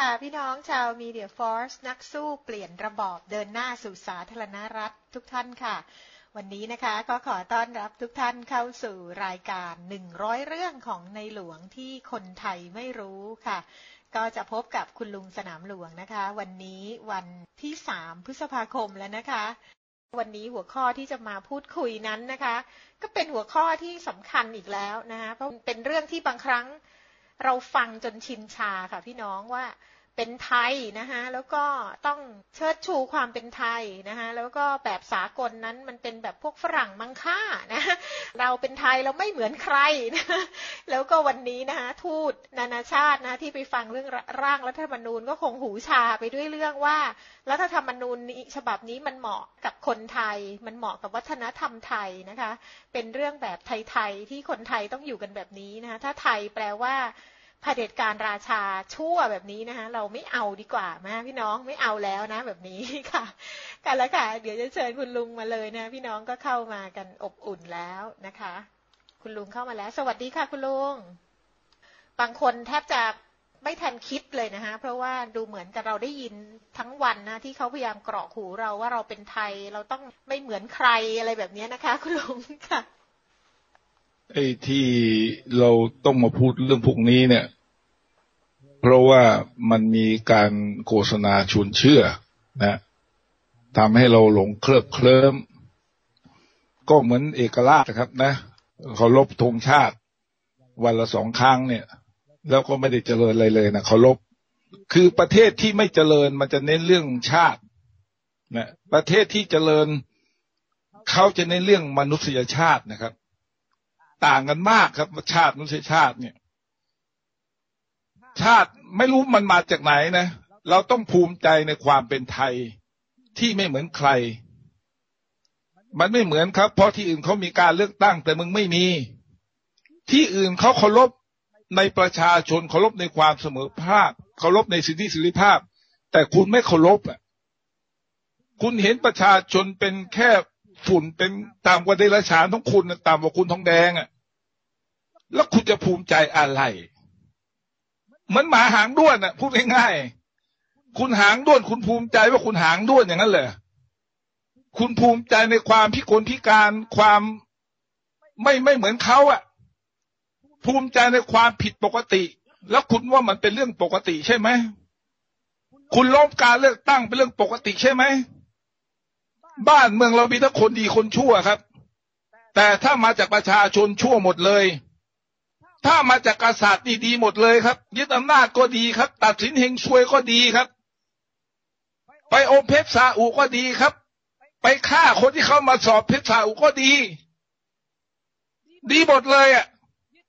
ค่ะพี่น้องชาวมีเดียฟอร์สนักสู้เปลี่ยนระบอบเดินหน้าสู่สาธารณรัฐทุกท่านค่ะ วันนี้นะคะก็ขอต้อนรับทุกท่านเข้าสู่รายการ 100 เรื่องของในหลวงที่คนไทยไม่รู้ค่ะ ก็จะพบกับคุณลุงสนามหลวงนะคะ วันนี้วันที่ 3 พฤษภาคมแล้วนะคะ วันนี้หัวข้อที่จะมาพูดคุยนั้นนะคะ ก็เป็นหัวข้อที่สำคัญอีกแล้วนะคะเพราะเป็นเรื่องที่บางครั้ง เราฟังจนชินชาค่ะพี่น้องว่า เป็นไทยนะคะแล้วก็ต้องเชิดชูความเป็นไทยนะคะแล้วก็แบบสากลนั้นมันเป็นแบบพวกฝรั่งมังค่านะเราเป็นไทยเราไม่เหมือนใครนะแล้วก็วันนี้นะคะทูตนานาชาตินะที่ไปฟังเรื่องร่างรัฐธรรมนูญก็คงหูชาไปด้วยเรื่องว่ารัฐธรรมนูญนี้ฉบับนี้มันเหมาะกับคนไทย มันเหมาะกับวัฒนธรรมไทยนะคะ เป็นเรื่องแบบไทยๆที่คนไทยต้องอยู่กันแบบนี้นะคะถ้าไทยแปลว่า เผด็จการราชาชั่วแบบนี้นะคะ เราไม่เอาดีกว่ามาพี่น้องไม่เอาแล้วนะ แบบนี้ค่ะกันแล้วค่ะ เดี๋ยวจะเชิญคุณลุงมาเลยนะ พี่น้องก็เข้ามากันอบอุ่นแล้วนะคะ คุณลุงเข้ามาแล้ว สวัสดีค่ะ คุณลุงบางคนแทบจะไม่ทันคิดเลยนะคะ เพราะว่าดูเหมือนกับเราได้ยินทั้งวันนะ ที่เขาพยายามกรอกหูเราว่าเราเป็นไทย เราต้องไม่เหมือนใครอะไรแบบนี้นะคะ คุณลุงค่ะไอ้ที่เราต้องมาพูดเรื่องพวกนี้เนี่ย เพราะว่ามันมีการโฆษณาชวนเชื่อนะทำให้เราหลงเคลิบเคลิ้มก็เหมือนเอกราชครับ นะเขาลบธงชาติ วันละสองครั้งเนี่ย แล้วก็ไม่ได้เจริญอะไรเลยนะเขาลบคือประเทศที่ไม่เจริญมันจะเน้นเรื่องชาตินะประเทศที่เจริญเขาจะเน้นเรื่องมนุษยชาตินะครับ ต่างกันมากครับชาติมนุษยชาติเนี่ย ชาติไม่รู้มันมาจากไหนนะ เราต้องภูมิใจในความเป็นไทยที่ไม่เหมือนใคร มันไม่เหมือนครับ เพราะที่อื่นเขามีการเลือกตั้ง แต่มึงไม่มี ที่อื่นเขาเคารพในประชาชนเคารพในความเสมอภาคเคารพในสิทธิเสรีภาพ แต่คุณไม่เคารพอะคุณเห็นประชาชนเป็นแค่ฝุ่นเป็นตามกว่าเดรัจฉานของคุณตามกว่าคุณทองแดงอะ แล้วคุณจะภูมิใจอะไร เหมือนหมาหางด้วนอะพูดง่ายๆคุณหางด้วน คุณภูมิใจว่าคุณหางด้วนอย่างนั้นเลยคุณภูมิใจในความพิกลพิการความไม่ไม่เหมือนเขาอะ ภูมิใจในความผิดปกติ แล้วคุณว่ามันเป็นเรื่องปกติใช่ไหมคุณล้มการเลือกตั้งเป็นเรื่องปกติใช่ไหมบ้านเมืองเรามีทั้งคนดีคนชั่วครับ แต่ถ้ามาจากประชาชนชั่วหมดเลย ถ้ามาจากกษัตริย์นี่ดีหมดเลยครับ ยึดอำนาจก็ดีครับ ตัดสินเฮงซวยก็ดีครับ ไปอมเพชรซาอุก็ดีครับ ไปฆ่าคนที่เข้ามาสอบเพชรซาอุก็ดี ดีหมดเลยอะ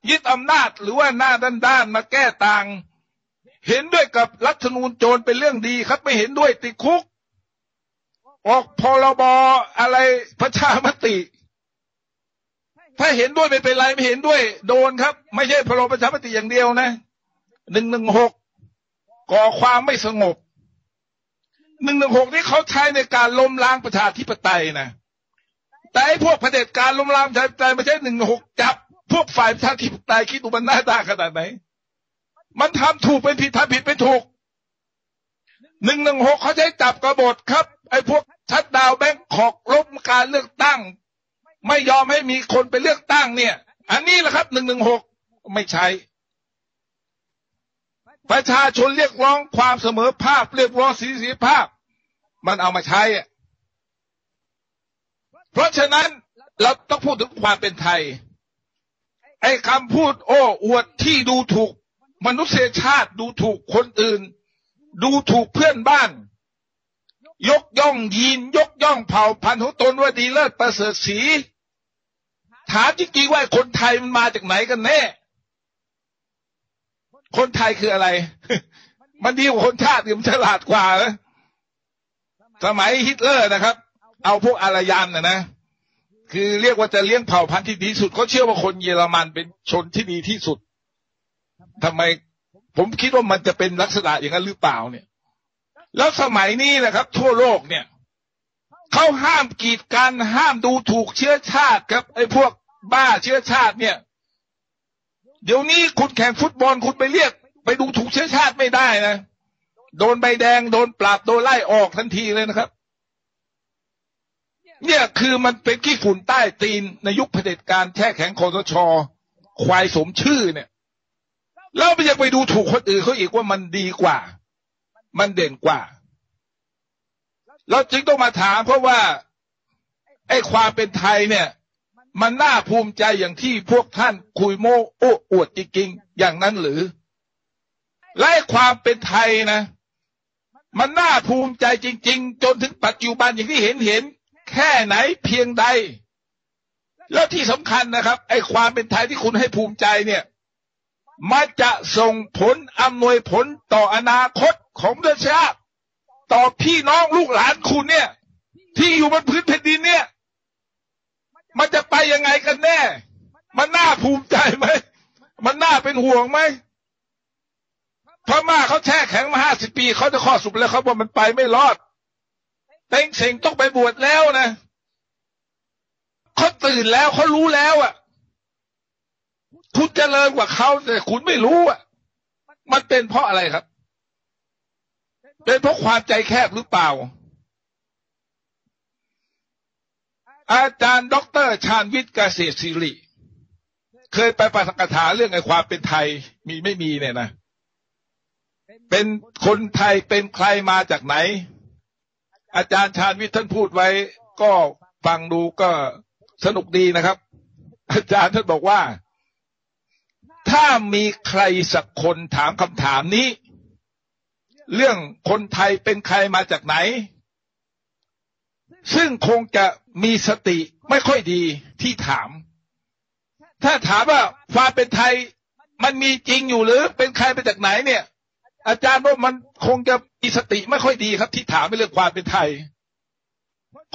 ยึดอำนาจหรือว่าหน้าด้านๆมาแก้ต่าง เห็นด้วยกับรัฐธรรมนูญโจรเป็นเรื่องดีครับ ไม่เห็นด้วยติดคุก ออกพรบอะไรประชามติ ถ้าเห็นด้วยไม่เป็นไรไม่เห็นด้วย โดนครับ ไม่ใช่พรบประชามติอย่างเดียวนะหนึ่งหนึ่งหกก่อความไม่สงบหนึ่งหนึ่งหกนี่เขาใช้ในการล้มล้างประชาธิปไตยนะแต่ไอ้พวกเผด็จการล้มล้างประชาธิปไตยไม่ใช่หนึ่งหกจับ พวกฝ่ายประชาธิปไตยคิดดูมันหน้าตาขนาดไหน มันทำถูกเป็นผิดทำผิดเป็นถูกหนึ่งหนึ่งหกเขาใช้จับกบฏครับ ไอ้พวกชัดดาวแบงค์ขอกล้มการเลือกตั้ง ไม่ยอมให้มีคนไปเลือกตั้งเนี่ย อันนี้แหละครับหนึ่งหนึ่งหกไม่ใช่ประชาชนเรียกร้องความเสมอภาพเรียกร้องสิทธิภาพ มันเอามาใช้อะเพราะฉะนั้นเราต้องพูดถึงความเป็นไทย ไอ้คำพูด โอ้ อวดที่ดูถูก มนุษยชาติดูถูกคนอื่น ดูถูกเพื่อนบ้าน ยกย่องยีน ยกย่องเผ่าพันธุ์ของตนว่าดีเลิศประเสริฐสี ถามจริงๆว่าคนไทยมันมาจากไหนกันแน่ คนไทยคืออะไร มันดีกว่าคนชาติมันฉลาดกว่านะสมัยฮิตเลอร์นะครับ เอาพวกอารยันนะนะคือเรียกว่าจะเลี้ยงเผ่าพันธุ์ที่ดีสุดเขาเชื่อว่าคนเยอรมันเป็นชนที่ดีที่สุดทำไม ผมคิดว่ามันจะเป็นลักษณะอย่างนั้นหรือเปล่าเนี่ย แล้วสมัยนี้นะครับ ทั่วโลกเนี่ย เขาห้ามกีดกันห้ามดูถูกเชื้อชาติครับไอ้พวกบ้าเชื้อชาติเนี่ย เดี๋ยวนี้คุณแข่งฟุตบอลคุณไปเรียก ไปดูถูกเชื้อชาติไม่ได้นะโดนใบแดงโดนปราบโดนไล่ออกทันทีเลยนะครับ เนี่ยคือมันเป็นขี้ฝุ่นใต้ตีนในยุคเผด็จการแช่แข็งคอสชควายสมชื่อเนี่ยแล้วไปยังไปดูถูกคนอื่นเขาอีกว่ามันดีกว่า มันเด่นกว่า เราจึงต้องมาถามเพราะว่าไอ้ความเป็นไทยเนี่ย มันน่าภูมิใจอย่างที่พวกท่านคุยโม้โอ้อวดจริงๆอย่างนั้นหรือและความเป็นไทยนะ มันน่าภูมิใจจริง ๆ จนถึงปัจจุบันอย่างที่เห็นเห็น แค่ไหนเพียงใด แล้วที่สำคัญนะครับ ไอ้ความเป็นไทยที่คุณให้ภูมิใจเนี่ยมันจะส่งผลอำนวยผลต่ออนาคตของประเทศชาติ ต่อพี่น้องลูกหลานคุณเนี่ย ที่อยู่บนพื้นแผ่นดินเนี่ย มันจะไปยังไงกันแน่ มันน่าภูมิใจไหม มันน่าเป็นห่วงไหมพม่าเขาแช่แข็งมาห้าสิบปีเขาจะข้อสุดแล้วเขาบอกมันไปไม่รอดเต็งเสงต้องไปบวชแล้วนะเขาตื่นแล้วเขารู้แล้วอะ คุณเจริญกว่าเขาแต่คุณไม่รู้อะ มันเป็นเพราะอะไรครับ เป็นเพราะความใจแคบหรือเปล่า อาจารย์ด็อกเตอร์ชาญวิทย์เกษตรศิริ เคยไปประสกถาเรื่องไอ้ความเป็นไทยมีไม่มีเนี่ยนะ เป็นคนไทยเป็นใครมาจากไหน อาจารย์ชาญวิทย์ท่านพูดไว้ก็ฟังดูก็สนุกดีนะครับ อาจารย์ท่านบอกว่า ถ้ามีใครสักคนถามคำถามนี้ เรื่องคนไทยเป็นใครมาจากไหน ซึ่งคงจะมีสติไม่ค่อยดีที่ถาม ถ้าถามว่าความเป็นไทยมันมีจริงอยู่หรือเป็นใครมาจากไหนเนี่ย อาจารย์ว่ามันคงจะมีสติไม่ค่อยดีครับ ที่ถามเรื่องความเป็นไทย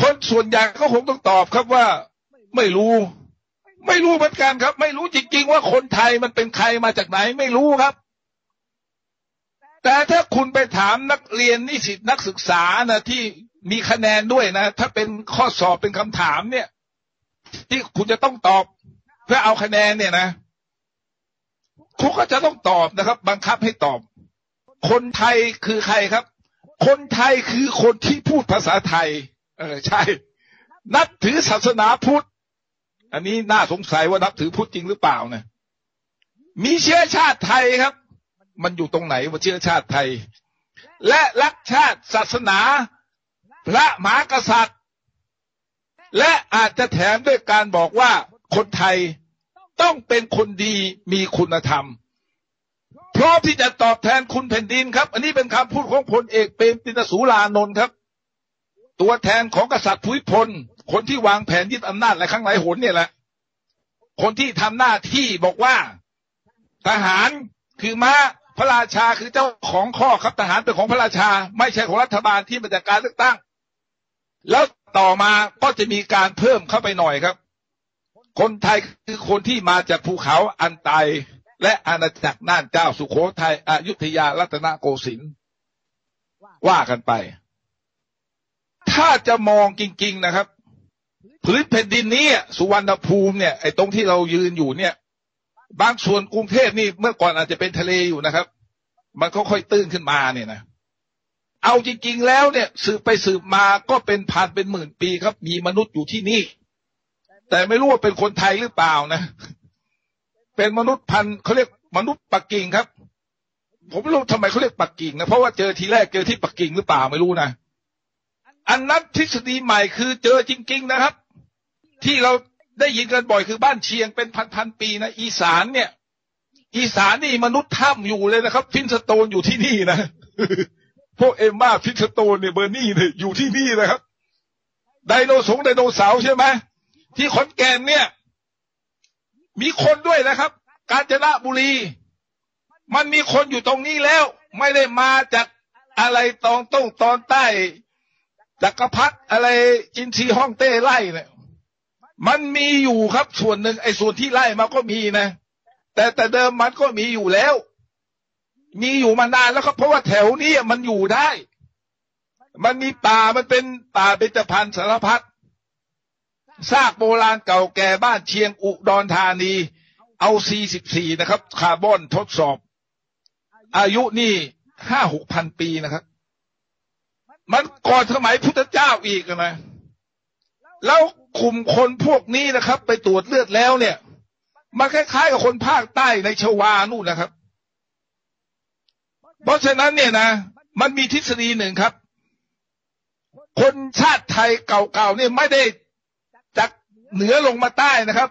คนส่วนใหญ่ก็คงต้องตอบครับว่าไม่รู้ไม่รู้เหมือนกันครับ ไม่รู้จริงๆว่าคนไทยมันเป็นใครมาจากไหน ไม่รู้ครับ แต่ถ้าคุณไปถามนักเรียนนิสิตนักศึกษานะที่มีคะแนนด้วยนะ ถ้าเป็นข้อสอบเป็นคำถามเนี่ย ที่คุณจะต้องตอบ เพื่อเอาคะแนนเนี่ยนะคุณก็จะต้องตอบนะครับ บังคับให้ตอบ คนไทยคือใครครับ คนไทยคือคนที่พูดภาษาไทย เออใช่ นับถือศาสนาพุทธ อันนี้น่าสงสัยว่านับถือพุทธจริงหรือเปล่านะมีเชื้อชาติไทยครับ มันอยู่ตรงไหนว่าเชื้อชาติไทย และรักชาติศาสนา พระมหากษัตริย์ และอาจจะแถมด้วยการบอกว่าคนไทยต้องเป็นคนดีมีคุณธรรม พร้อมที่จะตอบแทนคุณแผ่นดินครับ อันนี้เป็นคำพูดของพลเอกเปรมตินสูรานนท์ครับ ตัวแทนของกษัตริย์ภูมิพล คนที่วางแผนยึดอำนาจหลายครั้งหลายหนเนี่ยแหละ คนที่ทำหน้าที่บอกว่าทหารคือม้า พระราชาคือเจ้าของข้อครับทหารเป็นของพระราชา ไม่ใช่ของรัฐบาลที่มาจากการเลือกตั้ง แล้วต่อมาก็จะมีการเพิ่มเข้าไปหน่อยครับ คนไทยคือคนที่มาจากภูเขาอันไตและอาณาจักรน่านเจ้าสุโขทัยอยุธยารัตนโกสินทร์ว่ากันไป ถ้าจะมองจริง ๆนะครับ พื้นแผ่นดินนี้สุวรรณภูมิเนี่ยไอ้ตรงที่เรายืนอยู่เนี่ย บางส่วนกรุงเทพนี่เมื่อก่อนอาจจะเป็นทะเลอยู่นะครับ มันก็ค่อยตื้นขึ้นมาเนี่ยนะเอาจริงๆแล้วเนี่ย สืบไปสืบมาก็เป็นพันเป็นหมื่นปีครับ มีมนุษย์อยู่ที่นี่ แต่ไม่รู้ว่าเป็นคนไทยหรือเปล่านะ เป็นมนุษย์พันเขาเรียกมนุษย์ปักกิ่งครับ ผมไม่รู้ทำไมเขาเรียกปักกิ่งนะเพราะว่าเจอทีแรกเจอที่ปักกิ่งหรือเปล่าไม่รู้นะอันนั้นทฤษฎีใหม่คือเจอจริง ๆนะครับ ที่เรา ได้ยินกันบ่อยคือบ้านเชียงเป็นพันๆปีนะอีสานเนี่ย อีสานนี่มนุษย์ถ้ำอยู่เลยนะครับ ฟินสโตนอยู่ที่นี่นะพวกเอมมาฟินสโตนเนี่ยเบอร์นี่เนี่ยอยู่ที่นี่นะครับไดโนสงไดโนเสาร์ใช่ไหมที่ขอนแก่นเนี่ย มีคนด้วยนะครับ กาญจนบุรี มันมีคนอยู่ตรงนี้แล้ว ไม่ได้มาจากอะไรตองต้องตอนใต้จักรพรรดิอะไรจินซีฮ่องเต้ไล่เนี่ย มันมีอยู่ครับส่วนหนึ่งไอ้ส่วนที่ไล่มาก็มีนะ แต่แต่เดิมมันก็มีอยู่แล้ว มีอยู่มานานแล้วครับ เพราะว่าแถวนี้มันอยู่ได้ มันมีป่ามันเป็นป่าเบญจพรรณสารพัดซากโบราณเก่าแก่บ้านเชียงอุดรธานี เอา 44 นะครับ คาร์บอนทดสอบ อายุนี่ห้าหกพันปีนะครับ มันก่อนสมัยพุทธเจ้าอีกนะแล้ว กลุ่มคนพวกนี้นะครับ ไปตรวจเลือดแล้วเนี่ยมาคล้ายๆกับคนภาคใต้ในชวานู่นนะครับ เพราะฉะนั้นเนี่ยนะ มันมีทฤษฎีหนึ่งครับ คนชาติไทยเก่าๆเนี่ยไม่ได้จากเหนือลงมาใต้นะครับ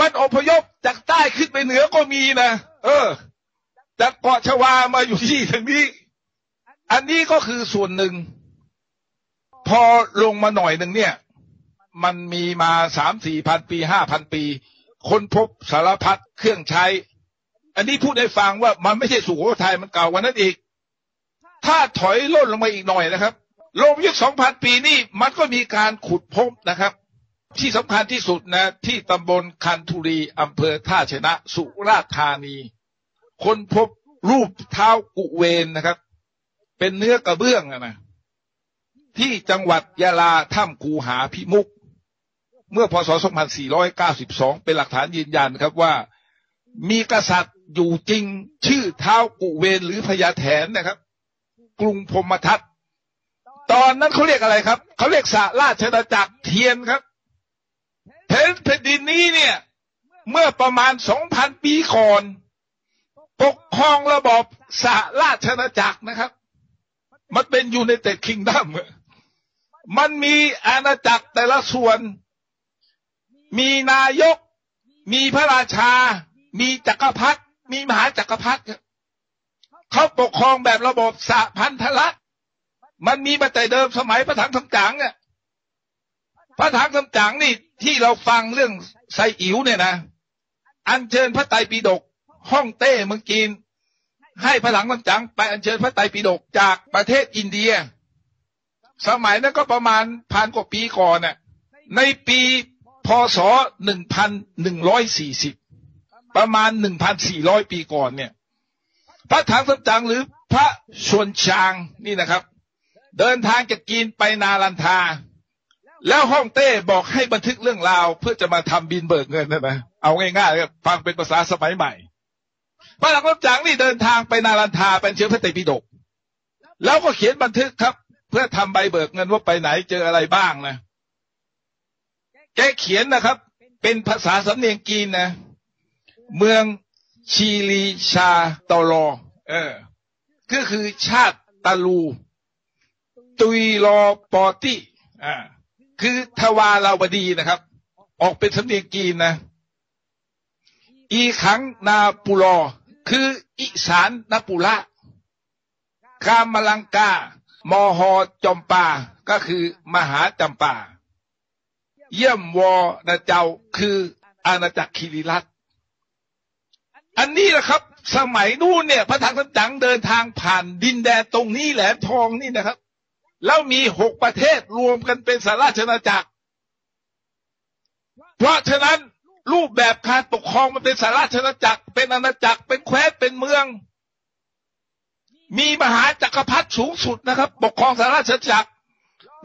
มันอพยพจากใต้ขึ้นไปเหนือก็มีนะเออ จากเกาะชวามาอยู่ที่ทางนี้ อันนี้ก็คือส่วนหนึ่ง พอลงมาหน่อยหนึ่งเนี่ย มันมีมาสามสี่พันปีห้าพันปี ค้นพบสารพัดเครื่องใช้ อันนี้พูดให้ฟังว่ามันไม่ใช่สุโขทัยมันเก่ากว่านั้นอีก ถ้าถอยล่นลงมาอีกหน่อยนะครับลงยุคสองพันปีนี่มันก็มีการขุดพบนะครับ ที่สำคัญที่สุดนะ ที่ตำบลคันธุรีอำเภอท่าชนะ สุราษฎร์ธานี คนพบรูปเท้ากุเวนนะครับ เป็นเนื้อกระเบื้องนะที่จังหวัดยะลาถ้ำกูหาพิมุก เมื่อพศ 2492 เป็นหลักฐานยืนยันครับว่ามีกษัตริย์อยู่จริงชื่อเท้ากุเวนหรือพญาแถนนะครับ กรุงพมทัตตอนนั้นเขาเรียกอะไรครับ เขาเรียกสาราชนาจักรเทียนครับแผ่นดินนี้เนี่ย เมื่อประมาณ 2,000 ปีก่อน ปกครองระบอบสาราชนาจักรนะครับ มันเป็นอยู่ในเต็ดคิงดัมมันมีอาณาจักรแต่ละส่วน มีนายก มีพระราชา มีจักรพรรดิมีมหาจักรพรรดิเขาปกครองแบบระบบสะพันธรัฐมันมีมาแต่เดิมสมัยพระถังคำจังเนี่ยพระถังคำจังนี่ที่เราฟังเรื่องไซอิ๋วเนี่ยนะอัญเชิญพระไตรปิฎกห้องเต้เมืองจีนให้พระถังคำจังไปอัญเชิญพระไตรปิฎกจากประเทศอินเดีย สมัยนั้นก็ประมาณพันกว่าปีก่อนน่ะในปี พศหนึ่งพันหนึ่งร้อยสี่สิบประมาณหนึ่งพันสี่ร้อยปีก่อนเนี่ย พระถังสัมจังหรือพระชวนชางนี่นะครับ เดินทางจากจีนไปนาลันทา แล้วห้องเต้บอกให้บันทึกเรื่องราว เพื่อจะมาทำบินเบิกเงินนะนะเอาง่ายๆฟังเป็นภาษาสมัยใหม่ พระถังสัมจังนี่เดินทางไปนาลันทาเป็นเชื้อพระเตปิฎกแล้วก็เขียนบันทึกครับ เพื่อทำใบเบิกเงินว่าไปไหนเจออะไรบ้างนะ แกเขียนนะครับ เป็นภาษาสำเนียงกีนนะ เมืองชีลีชาตอรอเออ ก็คือชาติตาลู ตุยรอปอติอ่าคือทวาราวดีนะครับ ออกเป็นสำเนียงกีนนะ อีขังนาปุรอคืออิสานนาปุระกามลังกามหอจอมปา ก็คือมหาจำปา เยี่ยมวอนะเจ้าคืออาณาจักรคิริรัตอันนี้แหละครับ สมัยนู้นเนี่ย พระถังสัจังเดินทางผ่านดินแดนตรงนี้แหลมทองนี่นะครับ แล้วมีหกประเทศรวมกันเป็นสาราชนาจักร เพราะฉะนั้นรูปแบบการปกครองมันเป็นสาราชนาจักร เป็นอาณาจักรเป็นแคว้นเป็นเมือง มีมหาจักรพรรดิสูงสุดนะครับ ปกครองสาราชนาจักร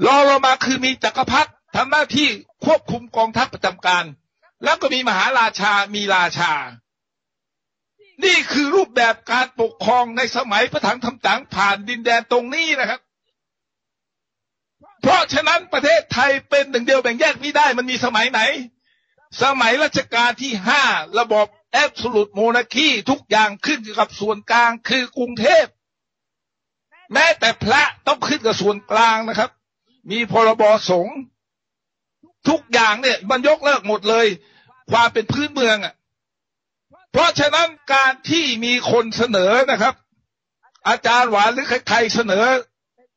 รอลงมาคือมีจักรพรรดิ ทำหน้าที่ควบคุมกองทัพประจำการ แล้วก็มีมหาราชามีราชา นี่คือรูปแบบการปกครองในสมัยพระถังคำจังผ่านดินแดนตรงนี้นะครับ เพราะฉะนั้นประเทศไทยเป็นหนึ่งเดียวแบ่งแยกไม่ได้มันมีสมัยไหน สมัยรัชกาลที่ห้าระบบแอบสูตรโมนาคีทุกอย่างขึ้นกับส่วนกลางคือกรุงเทพแม้แต่พระต้องขึ้นกับส่วนกลางนะครับ มีพรบสงฆ์ ทุกอย่างเนี่ยมันยกเลิกหมดเลย ความเป็นพื้นเมืองอะ เพราะฉะนั้นการที่มีคนเสนอนะครับ อาจารย์หวานหรือใครเสนอ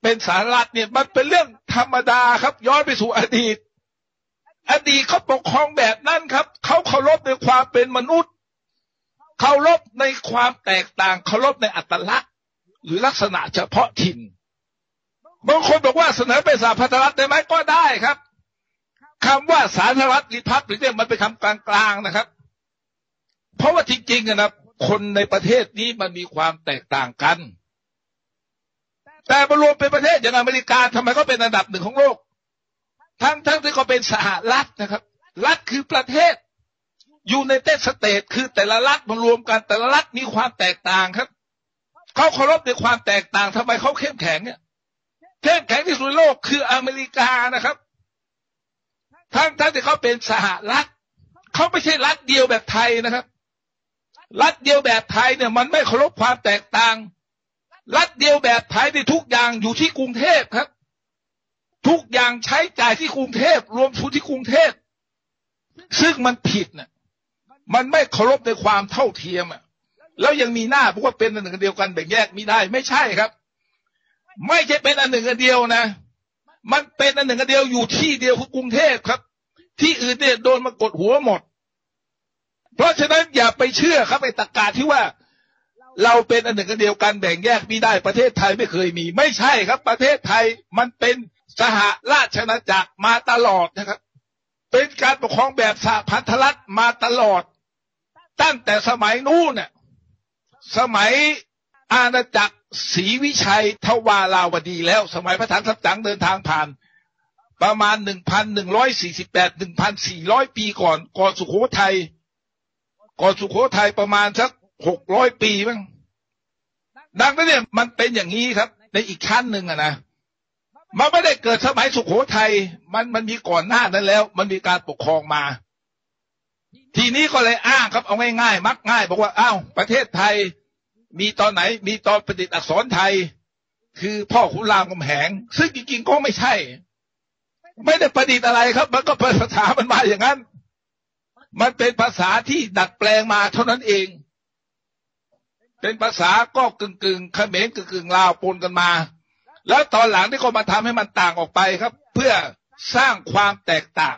เป็นสารัฐเนี่ยมันเป็นเรื่องธรรมดาครับ ย้อนไปสู่อดีต อดีตเขาปกครองแบบนั้นครับเขาเคารพในความเป็นมนุษย์เคารพในความแตกต่างเคารพในอัตลักษณ์ หรือลักษณะเฉพาะถิ่นบางคนบอกว่าเสนอเป็นสาพันธรัฐได้ไหมก็ได้ครับ คำว่าสาธารณรัฐริพับหรือเนี่ยมันเป็นคำกลางๆนะครับ เพราะว่าจริงๆนะครับคนในประเทศนี้มันมีความแตกต่างกัน แต่มารวมเป็นประเทศอย่างอเมริกาทำไมก็เป็นอันดับหนึ่งของโลก ทั้งทั้งที่เขาเป็นสหรัฐนะครับ รัฐคือประเทศอยู่ในเตสเตทคือแต่ละรัฐมารวมกัน แต่ละรัฐมีความแตกต่างครับเขาเคารพในความแตกต่างทำไมเขาเข้มแข็งเนี่ยเข้มแข็งที่สุดโลกคืออเมริกานะครับ ทั้งทั้งที่เขาเป็นสหรัฐเขาไม่ใช่รัฐเดียวแบบไทยนะครับ รัฐเดียวแบบไทยเนี่ยมันไม่เคารพความแตกต่าง รัฐเดียวแบบไทยในทุกอย่างอยู่ที่กรุงเทพครับ ทุกอย่างใช้จ่ายที่กรุงเทพรวมทุนที่กรุงเทพซึ่งมันผิดนะมันไม่เคารพในความเท่าเทียมอะ แล้วยังมีหน้าบอกว่าเป็นอันหนึ่งเดียวกันแบ่งแยกไม่ได้ไม่ใช่ครับ ไม่ใช่เป็นอันหนึ่งอันเดียวนะ มันเป็นอันหนึ่งอันเดียวอยู่ที่เดียวคือกรุงเทพครับ ที่อื่นเนี่ยโดนมากดหัวหมด เพราะฉะนั้นอย่าไปเชื่อครับไอ้ตะกาที่ว่า เราเป็นอันหนึ่งอันเดียวกันแบ่งแยกไม่ได้ประเทศไทยไม่เคยมี ไม่ใช่ครับ ประเทศไทยมันเป็นสหราชอาณาจักรมาตลอดนะครับ เป็นการปกครองแบบสหพันธรัฐมาตลอด ตั้งแต่สมัยนู้นน่ะสมัยอาณาจักร ศรีวิชัยทวาราวดีแล้ว สมัยพระถังสัจังเดินทางผ่าน ประมาณหนึ่งพันหนึ่งร้อยสี่สิบแปดหนึ่งพันสี่ร้อยปีก่อน ก่อนสุโขทัยก่อนสุโขทัยประมาณสักหกร้อยปีมั้งดังนั้นเนี่ยมันเป็นอย่างนี้ครับ ในอีกชั้นหนึ่งอะนะมันไม่ได้เกิดสมัยสุขโขทัยมันมันมีก่อนหน้านั้นแล้ว มันมีการปกครองมา ทีนี้ก็เลยอ้างครับเอาง่ายๆ มักง่าย บอกว่าอ้าวประเทศไทย มีตอนไหน มีตอนประดิษฐ์อักษรไทย คือพ่อขุนรามคำแหง ซึ่งจริงๆก็ไม่ใช่ ไม่ได้ประดิษฐ์อะไรครับ มันก็เป็นภาษามันมาอย่างนั้น มันเป็นภาษาที่ดัดแปลงมาเท่านั้นเอง เป็นภาษาก็กึ่งกึ่งเขมรกึ่งกึ่งลาวปนกันมา แล้วตอนหลังที่เขามาทำให้มันต่างออกไปครับ เพื่อสร้างความแตกต่าง